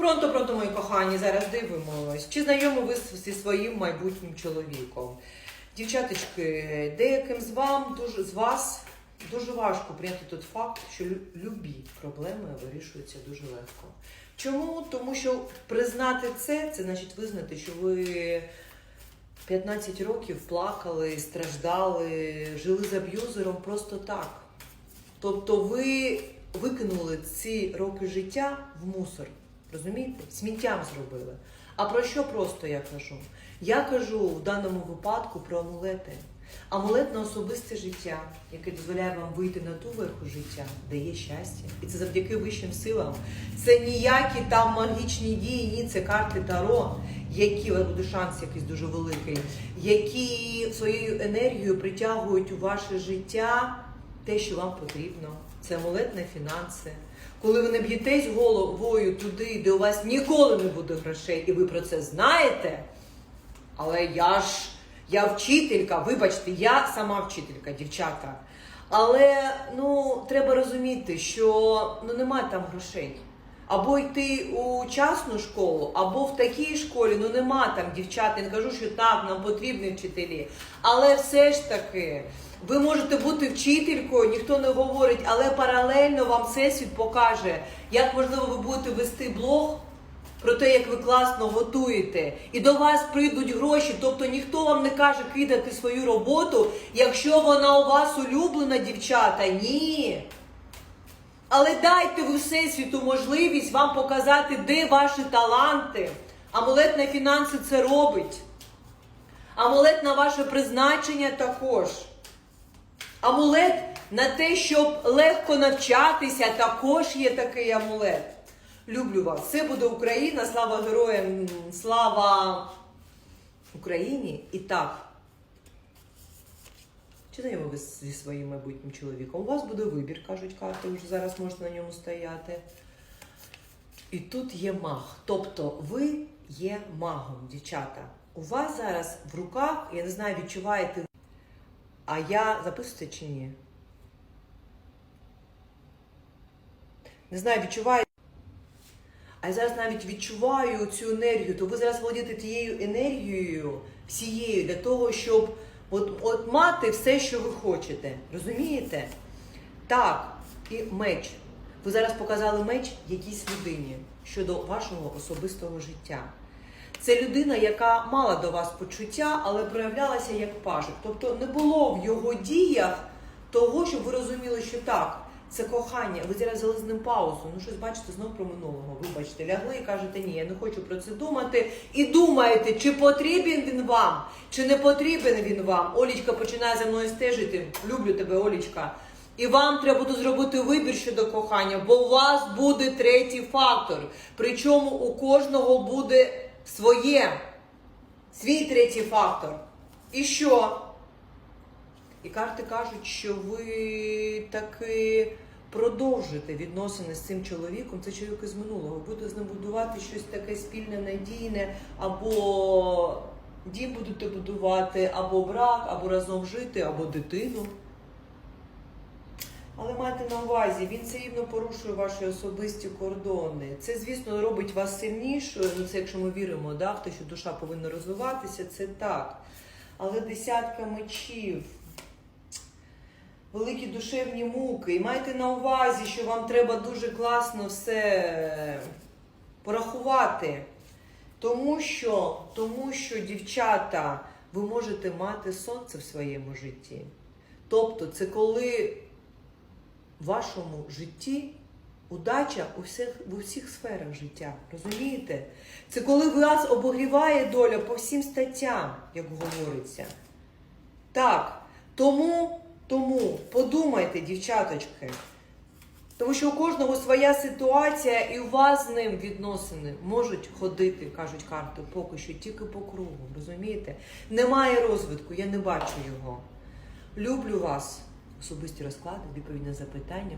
Пронто, пронто, мої кохані, зараз дивимось. Чи знайомі ви зі своїм майбутнім чоловіком? Дівчаточки, деяким з вам дуже з вас дуже важко прийняти той факт, що любі проблеми вирішуються дуже легко. Чому? Тому що признати це, це значить визнати, що ви 15 років плакали, страждали, жили з аб'юзером просто так. Тобто ви викинули ці роки життя в мусор. Розумієте? Сміттям зробили. А про що просто я кажу? Я кажу в даному випадку про амулети. Амулет на особисте життя, яке дозволяє вам вийти на ту верху життя, де є щастя. І це завдяки вищим силам. Це ніякі там магічні дії, ні, це карти Таро, які буде шанс якийсь дуже великий, які своєю енергією притягують у ваше життя те, що вам потрібно. Це амулет на фінанси. Коли ви не б'єтесь головою туди, де у вас ніколи не буде грошей, і ви про це знаєте. Але я ж я вчителька, вибачте, я сама вчителька, дівчата. Але ну треба розуміти, що ну немає там грошей. Або йти у частну школу, або в такій школі, ну нема там дівчат. Я не кажу, що так, нам потрібні вчителі. Але все ж таки, ви можете бути вчителькою, ніхто не говорить, але паралельно вам всесвіт покаже, як можливо ви будете вести блог про те, як ви класно готуєте, і до вас прийдуть гроші. Тобто ніхто вам не каже кидати свою роботу, якщо вона у вас улюблена, дівчата. Ні. Але дайте ви всесвіту можливість вам показати, де ваші таланти. Амулет на фінанси це робить. Амулет на ваше призначення також. Амулет на те, щоб легко навчатися, також є такий амулет. Люблю вас. Все буде Україна, слава героям, слава Україні. І так. Чи знайомі ви зі своїм майбутнім чоловіком? У вас буде вибір, кажуть карти, вже зараз можете на ньому стояти. І тут є маг. Тобто ви є магом, дівчата. У вас зараз в руках, я не знаю, відчуваєте. А я записуєте чи ні? Не знаю, відчуваєте. А я зараз навіть відчуваю цю енергію, то ви зараз володієте тією енергією всією для того, щоб от, от мати все, що ви хочете. Розумієте? Так, і меч. Ви зараз показали меч якійсь людині щодо вашого особистого життя. Це людина, яка мала до вас почуття, але проявлялася як пажик. Тобто не було в його діях того, щоб ви розуміли, що так, це кохання. Ви зараз взяли з ним паузу. Ну щось бачите знову про минулого. Вибачте, лягли і кажете, ні, я не хочу про це думати. І думаєте, чи потрібен він вам, чи не потрібен він вам. Олічка починає за мною стежити. Люблю тебе, Олічка. І вам треба буде зробити вибір щодо кохання, бо у вас буде третій фактор. Причому у кожного буде своє, свій третій фактор. І що? І карти кажуть, що ви таки продовжите відносини з цим чоловіком. Це чоловік із минулого. Будете з ним будувати щось таке спільне, надійне, або дім будете будувати, або брак, або разом жити, або дитину. Але майте на увазі, він все рівно порушує ваші особисті кордони. Це, звісно, робить вас сильнішою. Ну, це якщо ми віримо, да, в те, що душа повинна розвиватися, це так. Але десятка мечів, великі душевні муки. І майте на увазі, що вам треба дуже класно все порахувати. Тому що, тому що, дівчата, ви можете мати сонце в своєму житті. Тобто, це коли в вашому житті удача у всіх, в усіх сферах життя. Розумієте? Це коли вас обогріває доля по всім статтям, як говориться. Так, тому, тому подумайте, дівчаточки. Тому що у кожного своя ситуація, і у вас з ним відносини можуть ходити, кажуть карти, поки що тільки по кругу. Розумієте? Немає розвитку, я не бачу його. Люблю вас. Особисті розклади, відповідь на запитання.